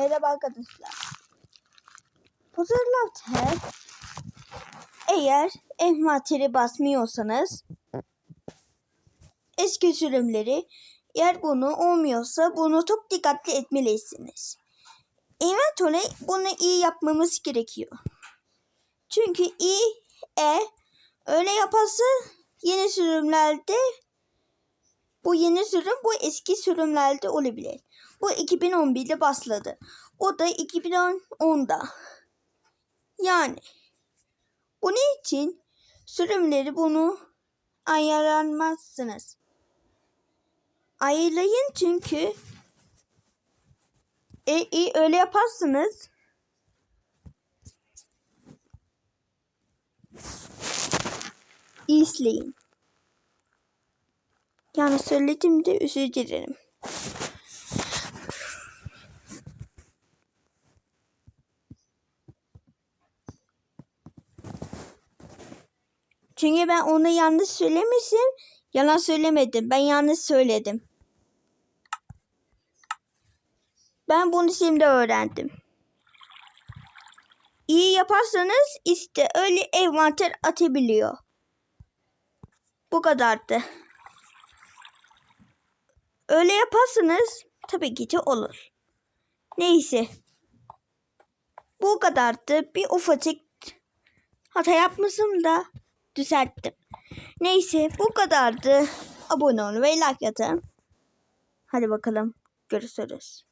Merhaba arkadaşlar. Fotoğrafta eğer envanteri basmıyorsanız eski sürümleri eğer bunu olmuyorsa bunu çok dikkatli etmelisiniz. Envantere bunu iyi yapmamız gerekiyor. Çünkü iyi e öyle yaparsa yeni sürümlerde bu yeni sürüm bu eski sürümlerde olabilir. Bu 2011'de başladı. O da 2010'da. Yani bunun için sürümleri bunu ayarlamazsınız. Ayarlayın çünkü e, e, öyle yaparsınız. İzleyin. Yani söyledim de özür dilerim. Çünkü ben onu yanlış söylemişim. Yalan söylemedim. Ben yanlış söyledim. Ben bunu şimdi öğrendim. İyi yaparsanız işte öyle envanter atabiliyor. Bu kadardı. Öyle yaparsanız tabii ki de olur. Neyse. Bu kadardı. Bir ufacık hata yapmışım da düzelttim. Neyse bu kadardı. Abone olun ve like atın. Hadi bakalım. Görüşürüz.